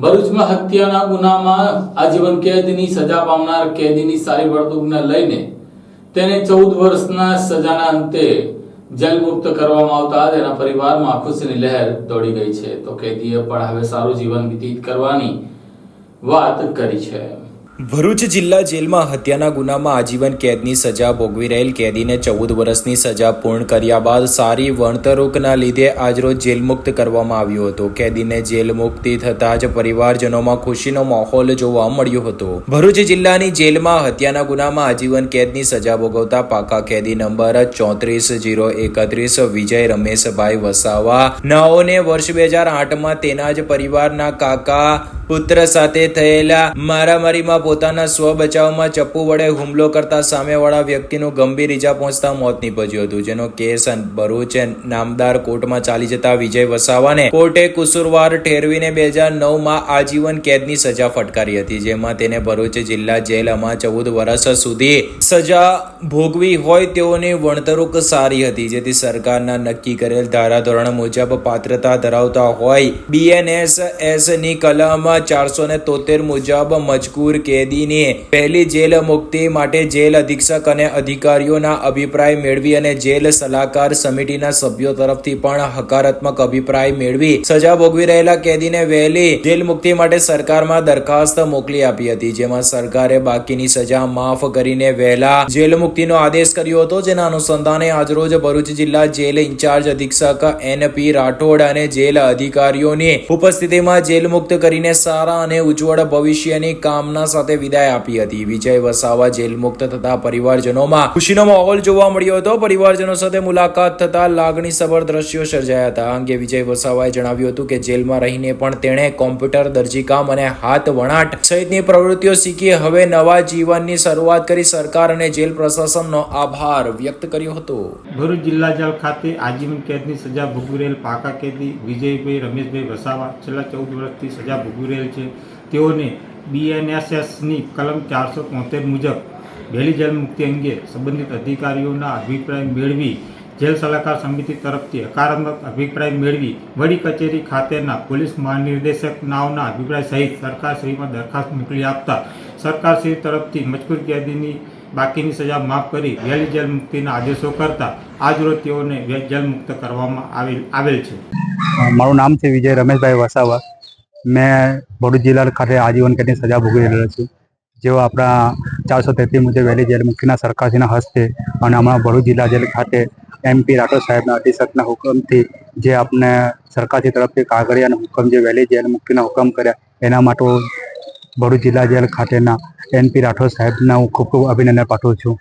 ભરૂચમાં હત્યાના ગુનામાં આજીવન કેદની સજા પામનાર કેદીની સારી વર્તણૂકને લઈને તેને ચૌદ વર્ષના સજાના અંતે જેલ કરવામાં આવતા તેના પરિવારમાં ખુશીની લહેર દોડી ગઈ છે. તો કેદીએ પણ હવે સારું જીવન વ્યતીત કરવાની વાત કરી છે. ભરૂચ જિલ્લા જેલમાં હત્યાના ગુનામાં આજીવન કેદની સજા ભોગવી રહેલ કેદીને ચૌદ વર્ષની સજા પૂર્ણ કર્યા બાદ સારી વણતરૂકના લીધે આજરોજ જેલમુક્ત કરવામાં આવ્યો હતો. કેદીને જેલ મુક્તિ થતાં જ પરિવારજનોમાં ખુશીનો માહોલ જોવા મળ્યો હતો. ભરૂચ જિલ્લાની જેલમાં હત્યાના ગુનામાં આજીવન કેદની સજા ભોગવતા પાકા કેદી નંબર ચોત્રીસ જીરો એકત્રીસ વિજય રમેશભાઈ વસાવા, નાઓને વર્ષ બે હજાર આઠમાં તેના જ પરિવારના કાકા પુત્ર સાથે થયેલા મારામારીમાં પોતાના સ્વ બચાવમાં ચપ્પુ વડે હુમલો કરતા સામેવાળા વ્યક્તિનું ગંભીર ઈજા પહોંચતા મોત નીપજ્યું હતું. જેનો કેસ ભરૂચ નામદાર કોર્ટમાં ચાલી જતા વિજય વસાવાને કોર્ટે કુસુરવાર ઠેરવીને બે હજાર નવમાં આજીવન કેદની સજા ફટકારી હતી. જેમાં તેને ભરૂચ જિલ્લા જેલમાં ચૌદ વર્ષ સુધી સજા ભોગવી હોય તેઓની વણતરૂક સારી હતી. જેથી સરકારના નક્કી કરેલ ધારાધોરણ મુજબ પાત્રતા ધરાવતા હોય બીએનએસ એસ ની ચારસો ને તોતેર મુજબ મજકૂર કેદીની પહેલી જેલ મુક્તિ માટે જેલ અધિક્ષક અને અધિકારીઓના અભિપ્રાય મેળવી અને જેલ સલાહકાર સમિતિના સભ્યો તરફથી પણ હકારાત્મક અભિપ્રાય મેળવી સજા ભોગવી રહેલા કેદીને વહેલી જેલ મુક્તિ માટે સરકારમાં દરખાસ્ત મોકલી આપી હતી, જેમાં સરકારે બાકીની સજા માફ કરીને વહેલા જેલ મુક્તિનો આદેશ કર્યો હતો. જેના અનુસંધાને આજરોજ ભરૂચ જિલ્લા જેલ ઇન્ચાર્જ અધિક્ષક એનપી રાઠોડ અને જેલ અધિકારીઓની ઉપસ્થિતિમાં જેલ મુક્ત કરીને સારા અને ઉજ્જવળ ભવિષ્યની કામના સાથે વિદાય આપી હતી. વિજય વસાવા જેલ મુક્ત થતા પરિવારજનોમાં ખુશીનો માહોલ જોવા મળ્યો હતો. પરિવારજનો સાથે મુલાકાત થતા લાગણીસભર દ્રશ્યો સર્જાયા હતા. અંગે વિજય વસાવાએ જણાવ્યું હતું કે જેલમાં રહીને પણ તેણે કોમ્પ્યુટર, દરજીકામ અને હાથ વણાટ સહિતની પ્રવૃત્તિઓ શીખી હવે નવા જીવનની શરૂઆત કરી સરકાર અને જેલ પ્રશાસનનો આભાર વ્યક્ત કર્યો હતો. ભરૂચ જિલ્લા જેલ ખાતે આજીવન કેદની સજા ભોગવી રહેલ પાકા કેદી વિજયભાઈ રમેશભાઈ વસાવા છેલ્લા ચૌદ વર્ષથી સજા ભોગવી રહેલ છે. તેઓને બીએનએસએસની કલમ ચારસો તોતેર મુજબ વહેલી જેલ મુક્તિ અંગે સંબંધિત અધિકારીઓના અભિપ્રાય મેળવી જેલ સલાહકાર સમિતિ તરફથી હકારાત્મક અભિપ્રાય મેળવી વડી કચેરી ખાતેના પોલીસ મહાનિર્દેશક અભિપ્રાય સહિત સરકારશ્રીમાં દરખાસ્ત મોકલી આપતા સરકારશ્રી તરફથી મજકૂર કેદીની બાકીની સજા માફ કરી વહેલી જેલ મુક્તિના આદેશો કરતા આજરોજ તેઓને જેલ મુક્ત કરવામાં આવેલ આવેલ છે. મારું નામ છે વિજય રમેશભાઈ વસાવા. મેં ભરૂચ જિલ્લા ખાતે આજીવન કેદની સજા ભોગવી રહેલો છું. જેઓ આપણા ચારસો તેત્રીસ મુજબ વહેલી જેલ મુખ્યના સરકારશ્રીના હસ્તે અને હમણાં ભરૂચ જિલ્લા જેલ ખાતે એમપી રાઠોડ સાહેબના અધિક્ષકના હુકમથી જે આપણે સરકારશ્રી તરફથી કાગળિયાના હુકમ જે વહેલી જેલ મુક્તિના હુકમ કર્યા, એના માટે ભરૂચ જિલ્લા જેલ ખાતેના એનપી રાઠોડ સાહેબના હું ખૂબ ખૂબ અભિનંદન પાઠવું છું.